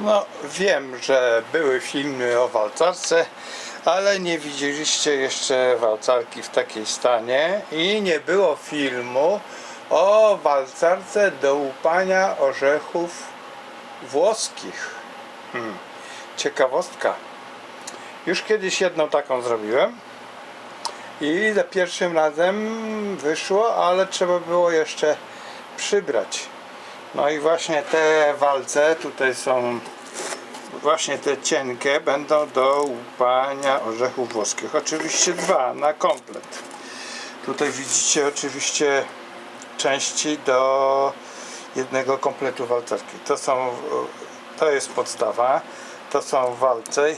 No, wiem, że były filmy o walcarce, ale nie widzieliście jeszcze walcarki w takiej stanie i nie było filmu o walcarce do łupania orzechów włoskich. Hmm. Ciekawostka. Już kiedyś jedną taką zrobiłem i za pierwszym razem wyszło, ale trzeba było jeszcze przybrać. No i właśnie te walce tutaj są właśnie te cienkie będą do łupania orzechów włoskich. Oczywiście dwa na komplet. Tutaj widzicie oczywiście części do jednego kompletu walcerki. To są to jest podstawa. To są walce.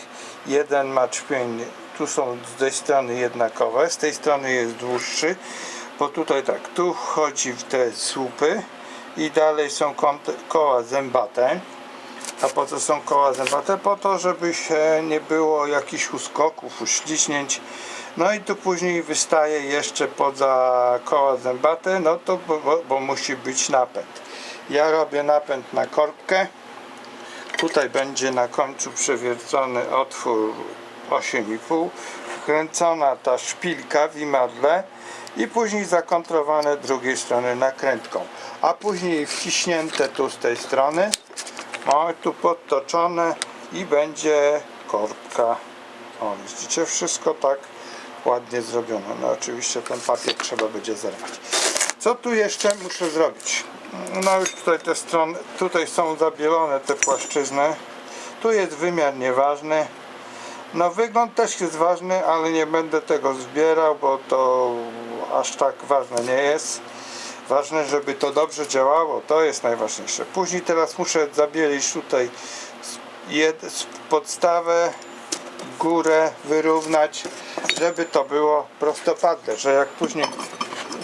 Jeden ma czpień, tu są z tej strony jednakowe, z tej strony jest dłuższy, bo tutaj tak, tu wchodzi w te słupy i dalej są koła zębate. A po co są koła zębate? Po to, żeby się nie było jakichś uskoków, uśliśnięć. No i tu później wystaje jeszcze poza koła zębate, no to bo, bo musi być napęd. Ja robię napęd na korbkę. Tutaj będzie na końcu przewiercony otwór 8,5 wkręcona ta szpilka w imadle i później zakontrowane drugiej strony nakrętką. A później wciśnięte tu z tej strony. O tu podtoczone i będzie korbka. O widzicie wszystko tak ładnie zrobione. No oczywiście ten papier trzeba będzie zerwać. Co tu jeszcze muszę zrobić? No już tutaj te strony tutaj są zabielone te płaszczyzny. Tu jest wymiar nieważny no wygląd też jest ważny, ale nie będę tego zbierał, bo to aż tak ważne nie jest. Ważne, żeby to dobrze działało, to jest najważniejsze. Później teraz muszę zabielić tutaj podstawę, górę wyrównać, żeby to było prostopadle, że jak później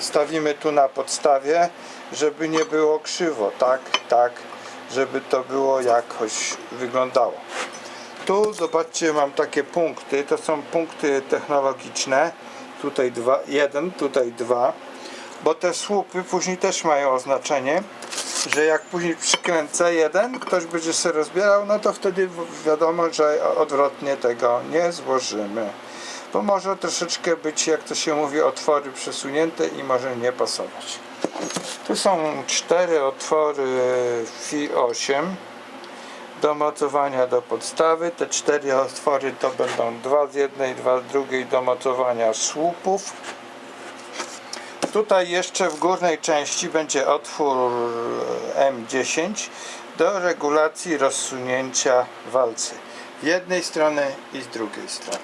stawimy tu na podstawie, żeby nie było krzywo, tak, tak, żeby to było jakoś wyglądało. Tu zobaczcie, mam takie punkty. To są punkty technologiczne. Tutaj dwa, jeden, tutaj dwa. Bo te słupy później też mają oznaczenie, że jak później przykręcę jeden, ktoś będzie się rozbierał, no to wtedy wi- wiadomo, że odwrotnie tego nie złożymy. Bo może troszeczkę być, jak to się mówi, otwory przesunięte i może nie pasować. Tu są cztery otwory FI 8 do mocowania do podstawy. Te cztery otwory to będą dwa z jednej, dwa z drugiej do mocowania słupów. Tutaj jeszcze w górnej części będzie otwór M10 do regulacji rozsunięcia walcy. Z jednej strony i z drugiej strony.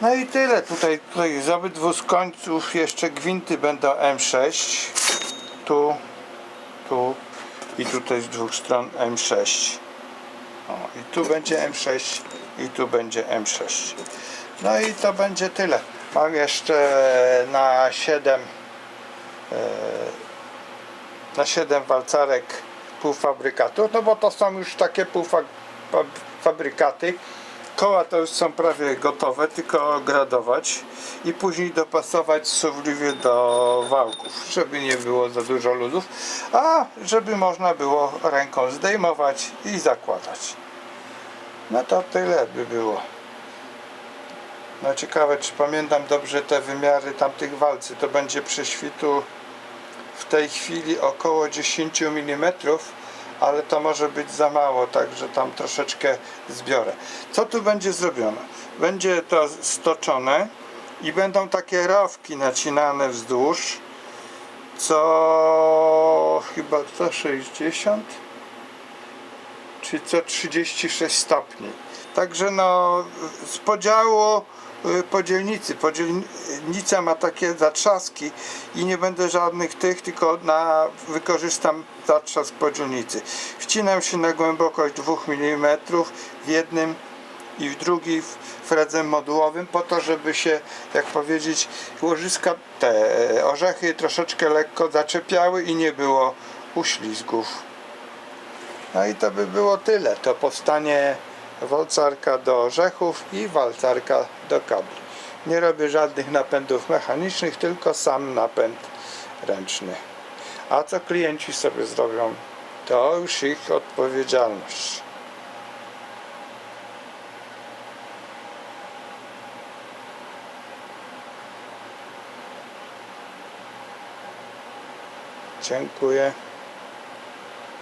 No i tyle. Tutaj, tutaj z obydwu z końców jeszcze gwinty będą M6. Tu, tu i tutaj z dwóch stron M6. O, I tu będzie M6 i tu będzie M6. No i to będzie tyle. Mam jeszcze na 7 e, na 7 walcarek półfabrykatów, no bo to są już takie półfabrykaty. Koła to już są prawie gotowe, tylko gradować i później dopasować suwliwie do wałków, żeby nie było za dużo luzów, a żeby można było ręką zdejmować i zakładać. No to tyle by było. No ciekawe, czy pamiętam dobrze te wymiary tamtych walcy. To będzie prześwitu w tej chwili około 10 mm, ale to może być za mało, także tam troszeczkę zbiorę. Co tu będzie zrobione? Będzie to stoczone i będą takie rowki nacinane wzdłuż, co chyba co 60 czy co 36 stopni. Także no z podziału y, podzielnicy. Podzielnica ma takie zatrzaski i nie będę żadnych tych, tylko na, wykorzystam zatrzask podzielnicy. Wcinam się na głębokość 2 mm w jednym i w drugi fredzem modułowym po to, żeby się, jak powiedzieć, łożyska, te orzechy troszeczkę lekko zaczepiały i nie było uślizgów. No i to by było tyle. To powstanie walcarka do orzechów i walcarka do kabli. Nie robię żadnych napędów mechanicznych, tylko sam napęd ręczny. A co klienci sobie zrobią, to już ich odpowiedzialność. Dziękuję.